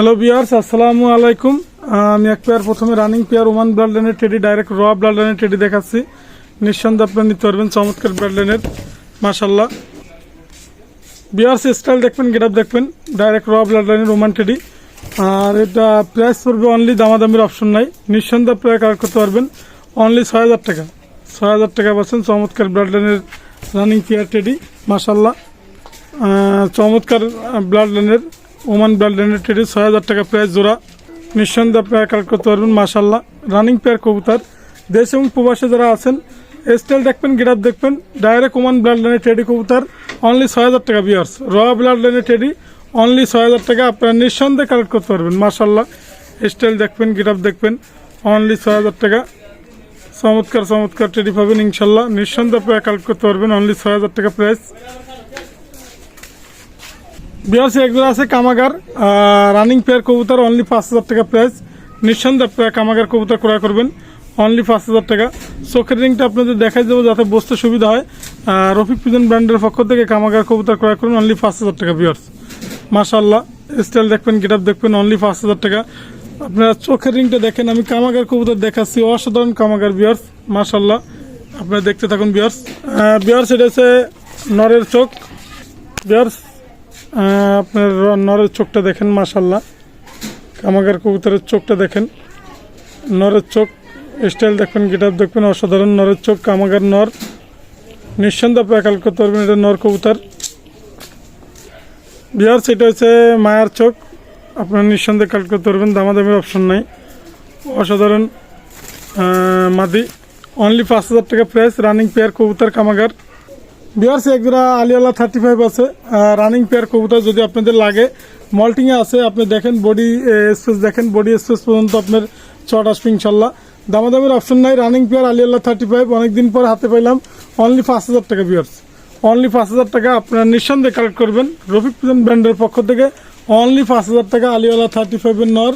Hello বিয়ার্স আসসালামু আলাইকুম আমি এক পেয়ার প্রথমে রানিং পেয়ার ওমান ব্লাড লাইনের টেডি ডাইরেক্ট র ব্লাড লাইনের টেডি দেখাচ্ছি। নিঃসন্দেহে আপনারা নিতে পারবেন চমৎকার ব্লাড লাইনের মাসাল্লাহ বিয়ার্স স্টাইল দেখবেন গেট আপ দেখবেন ডাইরেক্ট র ব্লাড লাইনের ওমান টেডি আর এটা প্রাইস পড়বে অনলি দামাদামির অপশন নাই। নিঃসন্দেহে আপনারা কালেক্ট করতে পারবেন অনলি ছয় হাজার টাকা। ছয় হাজার টাকা পাচ্ছেন চমৎকার ব্লাড লাইনের রানিং পেয়ার টেডি মাসাল্লাহ চমৎকার ব্লাড লাইনের ওমান ব্লাড টেডি ছয় হাজার টাকা প্রাইস জোড়া। নিঃসন্দেহে আপনারা কালেক্ট করতে পারবেন মাসাল্লাহ রানিং পেয়ার কবুতার। দেশ এবং প্রবাসে যারা আছেন, স্টাইল দেখবেন, গেট দেখবেন। ডাইরেক্ট ওমান ব্লাড লাইনের টেডি কবুতার অনলি ছয় হাজার টাকা বিয়ার্স র ব্লাড লাইনের টেডি অনলি ছয় হাজার টাকা আপনারা নিঃসন্দেহে কালেক্ট করতে পারবেন মাসাল্লাহ স্টাইল দেখবেন, গেট দেখবেন অনলি ছয় হাজার টাকা। চমৎকার চমৎকার টেডি পাবেন ইনশাল্লাহ নিঃসন্দেহে আপনারা কালেক্ট করতে পারবেন অনলি ছয় হাজার টাকা প্রাইস বিয়ার্স একজন আছে, কামাগার রানিং পেয়ার কবুতর অনলি পাঁচ হাজার টাকা প্রাইস নিঃসন্দেহ কামাগার কবুতর ক্রয় করবেন অনলি পাঁচ হাজার টাকা। চোখের রিংটা আপনাদের দেখাই দেবো যাতে বসতে সুবিধা হয়। রফিক পিজন ব্র্যান্ডের পক্ষ থেকে কামাগার কবুতর ক্রয় করুন অনলি পাঁচ হাজার টাকা বিয়ার্স মাশাল্লাহ স্টাইল দেখবেন গেট দেখবেন অনলি পাঁচ হাজার টাকা। আপনারা চোখের রিংটা দেখেন, আমি কামাগার কবুতর দেখাচ্ছি, অসাধারণ কামাগার বিয়ার্স মাশাল্লাহ আপনারা দেখতে থাকুন বিয়ার্স বিয়ার্স এটা হচ্ছে নরের চোখ। বিয়ার্স আপনার নরের চোখটা দেখেন মাশাল্লাহ কামাগার কবুতরের চোখটা দেখেন। নরের চোখ, স্টাইল দেখবেন গেট দেখবেন অসাধারণ নরের চোখ, কামাগার নর। নিঃসন্দেহে আপনারা কাল করতে পারবেন, এটা নর কবুতর। বিহার সেটা হচ্ছে মায়ার চোখ। আপনার নিঃসন্দেহে কাল করতে পারবেন, দামাদামির অপশন নাই। অসাধারণ মাদি। অনলি পাঁচ হাজার টাকা প্রাইস রানিং পেয়ার কবুতর কামাগার। বিহার সে একজোড়া আলিয়ালা থার্টি ফাইভ আছে রানিং পেয়ার কবুতর যদি আপনাদের লাগে মল্টিংয়ে আছে, আপনি দেখেন বডি স্পেস দেখেন বডি স্পেস পর্যন্ত আপনার চট আসবে ইনশাল্লাহ দামাদামের অপশন নাই রানিং পেয়ার আলিয়াল্লাহ থার্টি ফাইভ অনেকদিন পর হাতে পাইলাম। অনলি পাঁচ হাজার টাকা বিয়ার্স অনলি পাঁচ হাজার টাকা আপনারা নিঃসন্দেহে কালেক্ট করবেন। রফিক ব্র্যান্ডের পক্ষ থেকে অনলি পাঁচ হাজার টাকা আলিওয়ালা থার্টি ফাইভের নর।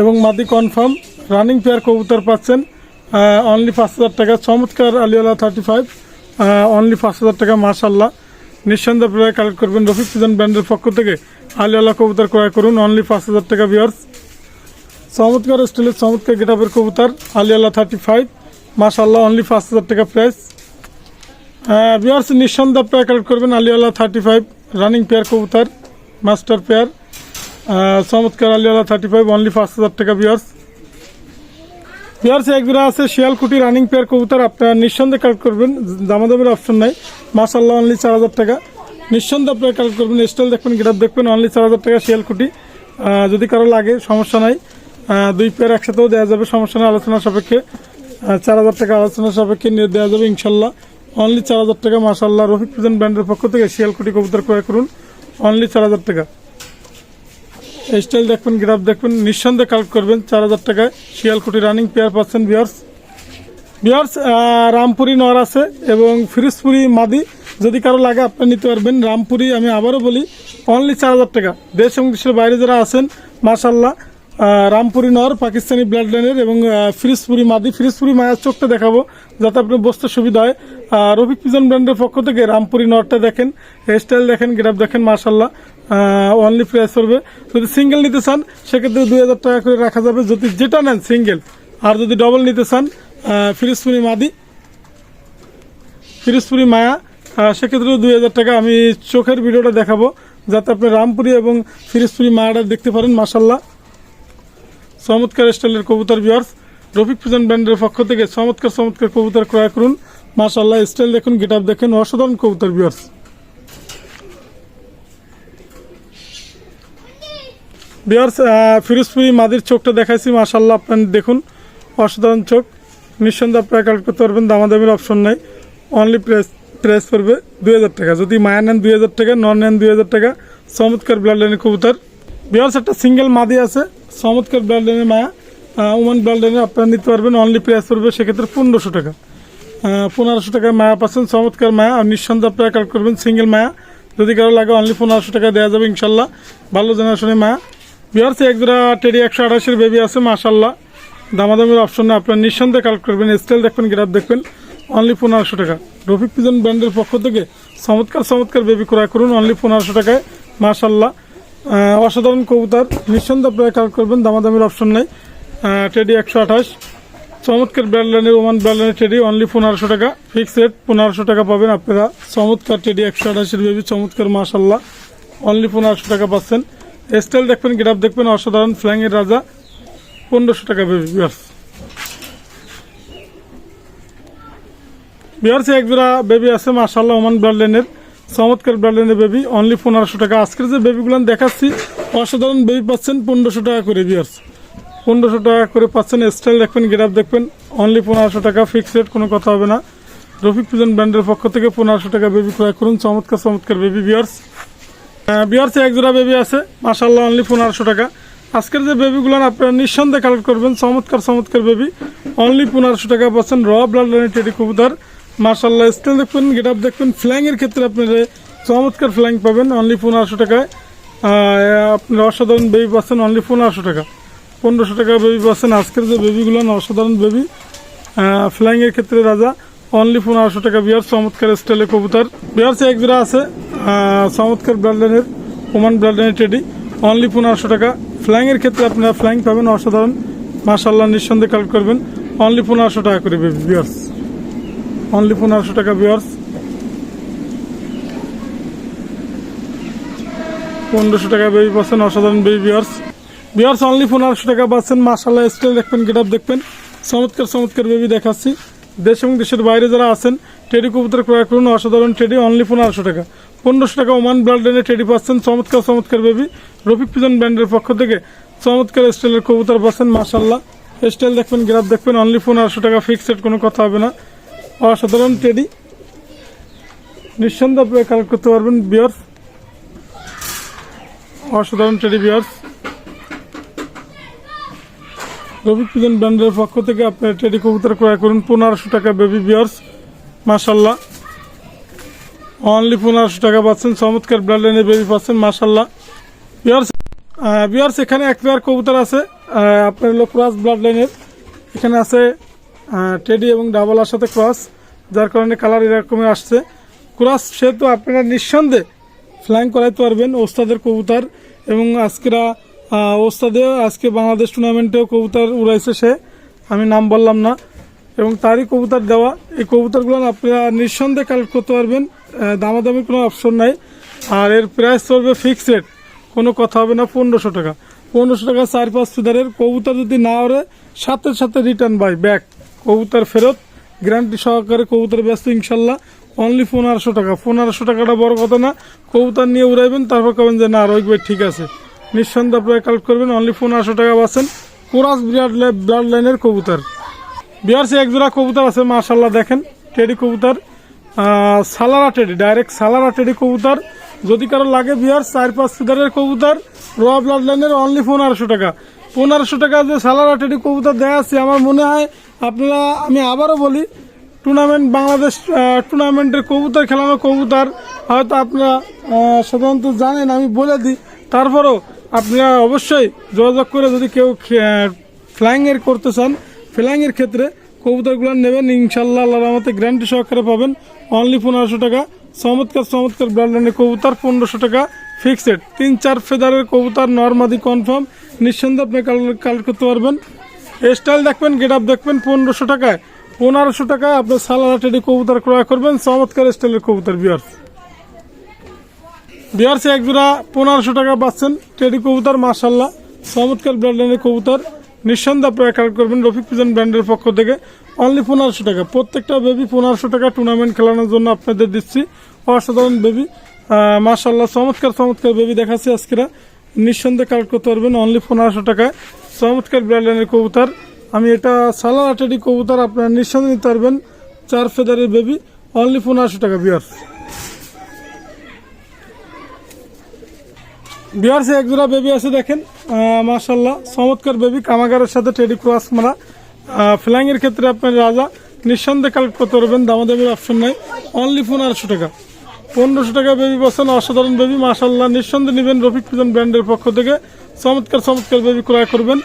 এবং মাদি কনফার্ম রানিং পেয়ার কবুতর পাচ্ছেন অনলি পাঁচ হাজার টাকা। চমৎকার আলিওয়ালা থার্টি ফাইভ অনলি পাঁচ হাজার টাকা মাশাল্লাহ নিঃসন্দেহে প্রায় কালেক্ট করবেন। রফিক পিজন ব্র্যান্ডের পক্ষ থেকে আলিওয়ালা কবুতর ক্রয় করুন। অনলি পাঁচ হাজার টাকা বিয়ার্স চমৎকার স্টিলের চমৎকার গেটাপের কবুতর আলিয়াল্লাহ থার্টি ফাইভ মাশাল্লাহ অনলি পাঁচ হাজার টাকা প্রাইস বিয়ার্স নিঃসন্দেহে প্রায় কালেক্ট করবেন আলিয়াল্লাহ থার্টি ফাইভ রানিং পেয়ার কবুতর মাস্টার পেয়ার চমৎকার আলিয়াল্লাহ থার্টি ফাইভ অনলি পাঁচ হাজার টাকা বিয়ার্স বিয়ার্স একজোড়া আছে, শিয়ালকুটি রানিং পেয়ার কবুতর, আপনারা নিঃসন্দেহে কালেক্ট করবেন। দামাদামের অপশন নাই। মাশাল্লাহ অনলি চার হাজার টাকা। নিঃসন্দেহে আপনারা কালেক্ট করবেন। স্টাইল দেখবেন গেটাপ দেখবেন অনলি চার হাজার টাকা শিয়ালকুটি। যদি কারও লাগে, সমস্যা নাই। দুই পেয়ার একসাথেও দেওয়া যাবে, সমস্যা নেই, আলোচনা সাপেক্ষে। চার হাজার টাকা আলোচনা সাপেক্ষে নিয়ে দেওয়া যাবে ইনশাল্লাহ অনলি চার হাজার টাকা মাশাল্লাহ রফিক প্রেজেন্ট ব্র্যান্ডের পক্ষ থেকে শিয়ালকুটি কবুতর ক্রয় করুন। অনলি চার হাজার টাকা। স্টাইল দেখবেন গ্রাফ দেখবেন নিঃসন্দেহে কালেক্ট করবেন। চার হাজার টাকায় শিয়ালকুটি রানিং পেয়ার পাচ্ছেন বিয়ার্স বিয়ার্স রামপুরি নর আছে এবং ফিরোজপুরি মাদি। যদি কারও লাগে আপনি নিতে পারবেন। রামপুরি আমি আবারও বলি অনলি চার হাজার টাকা। দেশ এবং দেশের বাইরে যারা আছেন মাশাল্লাহ আহ, রামপুরি নর পাকিস্তানি ব্লাড লাইনের এবং ফিরোজপুরি মাদি। ফিরোজপুরি মায়ের চোখটা দেখাবো যাতে আপনার বসতে সুবিধা হয়। রফিক পিজন ব্র্যান্ডের পক্ষ থেকে রামপুরি নরটা দেখেন স্টাইল দেখেন গ্রাফ দেখেন মাশাল্লাহ অনলি প্রাইস করবে যদি সিঙ্গেল নিতে চান, সেক্ষেত্রে দুই হাজার টাকা করে রাখা যাবে। যদি যেটা নেন সিঙ্গেল আর যদি ডবল নিতে চান ফিরোজপুরি মাদি, ফিরোজপুরি মায়া সেক্ষেত্রেও দুই হাজার টাকা আমি চোখের ভিডিওটা দেখাবো, যাতে আপনি রামপুরি এবং ফিরোজপুরি মায়াটা দেখতে পারেন মাসাল্লাহ চমৎকার স্টাইলের কবুতর বিয়ার্স রফিক ফিজন ব্র্যান্ডের পক্ষ থেকে চমৎকার চমৎকার কবুতর ক্রয় করুন। মাসাল্লাহ স্টাইল দেখুন গেট দেখেন, অসাধারণ কবুতর বিয়ার্স বিয়ার্স ফিরোজপুরি মাদির চোখটা দেখাইছি মাসাল্লাহ আপনার দেখুন। অসাধারণ চোখ। নিঃসন্দেহে আপনারা কালেক্ট করতে পারবেন, দামাদামির অপশন নাই। অনলি প্রাইস প্রাইস পড়বে দুই হাজার টাকা। যদি মায়া নেন দুই হাজার টাকা, নন নেন দুই হাজার টাকা, চমৎকার ব্লাড লাইনের কবুতর। বিয়ার্স একটা সিঙ্গেল মাদি আছে, চমৎকার ব্লাড লাইনের মায়া। উমান ব্লাড লাইনের আপনারা নিতে পারবেন অনলি প্রাইস পড়বে সেক্ষেত্রে পনেরোশো টাকা। পনেরোশো টাকায় মায়া পাচ্ছেন, চমৎকার মায়া। আর নিঃসন্দেহে আপনারা কালেক্ট করবেন সিঙ্গেল মায়া। যদি কারও লাগে অনলি পনেরোশো টাকা দেওয়া যাবে ইনশাল্লাহ ভালো জেনারেশনের মায়া। বিহার সে একজোড়া টেডি একশো আঠাশের বেবি আছে মাশাল্লাহ দামাদামের অপশন না, আপনার নিঃসন্দেহে কালেক্ট করবেন। স্টাইল দেখবেন গ্রাফ দেখবেন অনলি পনেরোশো টাকা। রফিক পিজন ব্র্যান্ডের পক্ষ থেকে চমৎকার চমৎকার বেবি ক্রয় করুন অনলি পনেরোশো টাকায় মাশাল্লাহ অসাধারণ কবুতার, নিঃসন্দেহে আপনারা কালেক্ট করবেন, দামাদামির অপশন নাই। টেডি একশো আঠাশ। চমৎকার ব্র্যান্ডলাইনের ওমান ব্র্যান্ডলাইনের টেডি অনলি পনেরোশো টাকা। ফিক্স রেট পনেরোশো টাকা পাবেন আপনারা। চমৎকার টেডি একশো আঠাশের বেবি চমৎকার মাসাল্লাহ অনলি পনেরোশো টাকা পাচ্ছেন। স্টাইল দেখবেন, গ্রাফ দেখবেন, অসাধারণ ফ্ল্যাংয়ের রাজা, পনেরোশো টাকা বিয়ার্স বিয়ার্সে এক জোড়া বেবি আছে মাসাল্লাহ ওমান ব্র্যান্ডলাইনের চমৎকার ব্র্যান্ডলাইনের বেবি অনলি পনেরোশো টাকা। আজকের যে বেবিগুলো দেখাচ্ছি, অসাধারণ বেবি পাচ্ছেন পনেরোশো টাকা করে বিয়ার্স পনেরোশো টাকা করে পাচ্ছেন স্টাইল দেখবেন, গ্রাফ দেখবেন অনলি পনেরোশো টাকা ফিক্সড রেট কোনো কথা হবে না। রফিক পিজন ব্র্যান্ডের পক্ষ থেকে পনেরোশো টাকা বেবি ক্রয় করুন, চমৎকার চমৎকার বেবি বিয়ার্স বিয়ার্সে এক জোড়া বেবি আছে। মাসাল্লাহ অনলি পনেরোশো টাকা। আজকের যে বেবিগুলো আপনারা নিঃসন্দেহে কালেক্ট করবেন, চমৎকার চমৎকার বেবি অনলি পনেরোশো টাকা পাচ্ছেন র ব্লাড লাইনের টেডি কবুতর। মার্শাল্লাহ স্টাইল দেখবেন গেট আপ দেখবেন ফ্ল্যাংয়ের ক্ষেত্রে আপনারা চমৎকার ফ্ল্যাং পাবেন অনলি পনেরোশো টাকায়। আপনারা অসাধারণ বেবি পাচ্ছেন অনলি পনেরোশো টাকা। পনেরোশো টাকা বেবি পাচ্ছেন, আজকের যে বেবিগুলো অসাধারণ বেবি ফ্ল্যাং এর ক্ষেত্রে রাজা অনলি পনেরোশো টাকা বিয়ার চমৎকার স্টাইলে কবুতর। বিয়ার এক জোড়া আছে চমৎকার ব্লাডলাইনের ওমান ব্লাডলাইনের টেডি অনলি পনেরোশো টাকা। ফ্ল্যাং এর ক্ষেত্রে আপনারা ফ্ল্যাং পাবেন, অসাধারণ। মাসাল্লাহ নিঃসন্দেহে কালেক্ট করবেন। অনলি পনেরোশো টাকা করে বিয়ার্স অনলি পনেরোশো টাকা বিয়ার্স পনেরোশো টাকা বেবি পাচ্ছেন অসাধারণ বেবি বিয়ার্স বিয়ার্স অনলি পনেরোশো টাকা পাচ্ছেন। মাসাল্লাহ স্টাইল দেখবেন গেট দেখবেন। চমৎকার চমৎকার বেবি দেখাচ্ছি। দেশ এবং দেশের বাইরে যারা আছেন টেডি কবুতর ক্রয় করুন, অসাধারণ টেডি অনলি পনেরোশো টাকা। পনেরোশো টাকা ওমান ব্লাডেনে টেডি পাচ্ছেন। চমৎকার চমৎকার বেবি রফিক পিজন ব্র্যান্ডের পক্ষ থেকে চমৎকার স্টাইলের কবুতর পাচ্ছেন মাসাল্লাহ স্টাইল দেখবেন গ্রাফ দেখবেন অনলি পনেরোশো টাকা ফিক্সড কোনো কথা হবে না। অসাধারণ টেডি নিঃসন্দেহে আপনি কালেক্ট করতে পারবেন বিয়ার্স অসাধারণ টেডি বিয়ার্স রবি পিজন ব্র্যান্ডের পক্ষ থেকে আপনার টেডি কবুতর ক্রয় করুন, পনেরোশো টাকা বেবি বিয়ার্স মাসাল্লাহ অনলি পনেরোশো টাকা পাচ্ছেন, চমৎকার ব্র্যান্ডের বেবি পাচ্ছেন মাসাল্লাহ বিয়ার্স বিয়ার্স এখানে এক পেয়ার কবুতর আছে আপনার হলো ক্রস ব্লাড লাইনের এখানে আছে টেডি এবং ডাবলার সাথে ক্রস যার কারণে কালার এরকমের আসছে। ক্রস সেহেতু আপনারা নিঃসন্দেহে ফ্লাইং করাইতে পারবেন, ওস্তাদের কবুতর। এবং আজকেরা ওস্তাদে, আজকে বাংলাদেশ টুর্নামেন্টেও কবুতর উড়াইছে সে, আমি নাম বললাম না। এবং তারই কবুতর দেওয়া, এই কবুতরগুলো আপনারা নিঃসন্দেহে কালেক্ট করতে পারবেন। দামাদামি কোনো অপশন নাই। আর এর প্রাইস চলবে ফিক্সড কোনো কথা হবে না, পনেরোশো টাকা। পনেরোশো টাকা চার পাঁচ ফিদারের কবুতর যদি না ওরে সাথে সাথে রিটার্ন বাই ব্যাক কবুতর ফেরত গ্যারান্টি সহকারে কবুতর ব্যস্ত ইনশাল্লাহ অনলি পনেরোশো টাকা। পনেরোশো টাকাটা বড় কথা না, কবুতর নিয়ে উড়াইবেন, তারপর কবেন যে, না, রোহিত ঠিক আছে। নিঃসন্দেহে আপনারা কালেক্ট করবেন অনলি পনেরোশো টাকা পাচ্ছেন কোরাস ব্লাড ব্লাড লাইনের কবুতর। বিহারসি এক জোড়া কবুতর আছে মাশাল্লাহ দেখেন, টেডি কবুতর। সালারা টেডি ডাইরেক্ট সালারা টেডি কবুতর। যদি কারও লাগে বিহার চার পাঁচ ফিদারের কবুতর র ব্লাড লাইনের অনলি পনেরোশো টাকা। পনেরোশো টাকা যে সালারা টেডি কবুতর দেওয়া আছে, আমার মনে হয় আপনারা, আমি আবারও বলি টুর্নামেন্ট বাংলাদেশ টুর্নামেন্টের কবুতর, খেলানো কবুতর, হয়তো আপনারা সাধারণত জানেন, আমি বলে দিই। তারপরেও আপনারা অবশ্যই যোগাযোগ করে যদি কেউ ফ্লাইংয়ের করতে চান ফ্লাইংয়ের ক্ষেত্রে কবুতরগুলো নেবেন ইনশাল্লাহ আল্লাহ রহমতে গ্যারান্টি সহকারে পাবেন। অনলি পনেরোশো টাকা। চমৎকার চমৎকার ব্র্যান্ডের কবুতর, পনেরোশো টাকা ফিক্সড তিন, চার ফেদারের কবুতর, নর্মাদি কনফার্ম নিঃসন্দেহে আপনি কালেক্ট করতে পারবেন। স্টাইল দেখবেন গেট আপ দেখবেন, পনেরোশো টাকায়। পনেরোশো টাকায় আপনি সালারা টেডি কবুতর ক্রয় করবেন। চমৎকার স্টাইলের কবুতর বিয়ার্স বিয়ার্সে এক জোড়া পনেরোশো টাকা পাচ্ছেন টেডি কবুতর মার্শাল্লাহ চমৎকার ব্র্যান্ডের কবুতর। নিঃসন্দেহে আপনারা কালেক্ট করবেন, রফিক পিজন ব্র্যান্ডের পক্ষ থেকে অনলি পনেরোশো টাকা। প্রত্যেকটা বেবি পনেরোশো টাকা টুর্নামেন্ট খেলানোর জন্য আপনাদের দিচ্ছি। অসাধারণ বেবি মার্শাল্লাহ চমৎকার চমৎকার বেবি দেখাচ্ছি আজকেরা। নিঃসন্দেহে কালেক্ট করতে পারবেন অনলি পনেরোশো টাকায় চমৎকার ব্র্যান্ডের কবুতর। আমি এটা সালার আটেডি কবুতর আপনারা নিঃসন্দেহে নিতে পারবেন। চার ফেদারের বেবি অনলি পনেরোশো টাকা বিয়ার্স বিহারসে এক জোড়া বেবি আছে দেখেন। মাশাল্লাহ চমৎকার বেবি কামাগারের সাথে টেডি ক্রস মারা। ফ্লাইং এর ক্ষেত্রে আপনার রাজা নিঃসন্দেহে কালেক্ট করতে পারবেন, দামাদামির অপশন নাই। অনলি পনেরোশো টাকা। পনেরোশো টাকা বেবি বসেন অসাধারণ বেবি মাশাল্লাহ নিঃসন্দেহে নেবেন রফিক পিজন ব্র্যান্ডের পক্ষ থেকে। চমৎকার চমৎকার বেবি ক্রয় করবেন।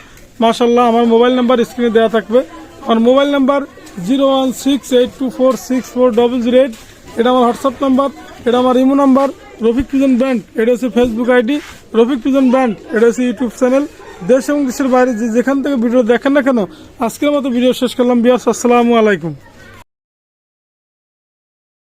মাশাল্লাহ আমার মোবাইল নাম্বার স্ক্রিনে দেওয়া থাকবে। আমার mobile number zero one six eight two four six four double zero eight এটা আমার হোয়াটসঅ্যাপ নাম্বার এটা আমার imo number Rafiq pigeon brand, এটা হচ্ছে Facebook ID Rafiq pigeon brand এটা হচ্ছে ইউটিউব চ্যানেল। দেশ এবং দেশের বাইরে যেখান থেকে ভিডিও দেখেন না কেন, আজকের মতো ভিডিও শেষ করলাম। বিয়াস, আসসালামু আলাইকুম।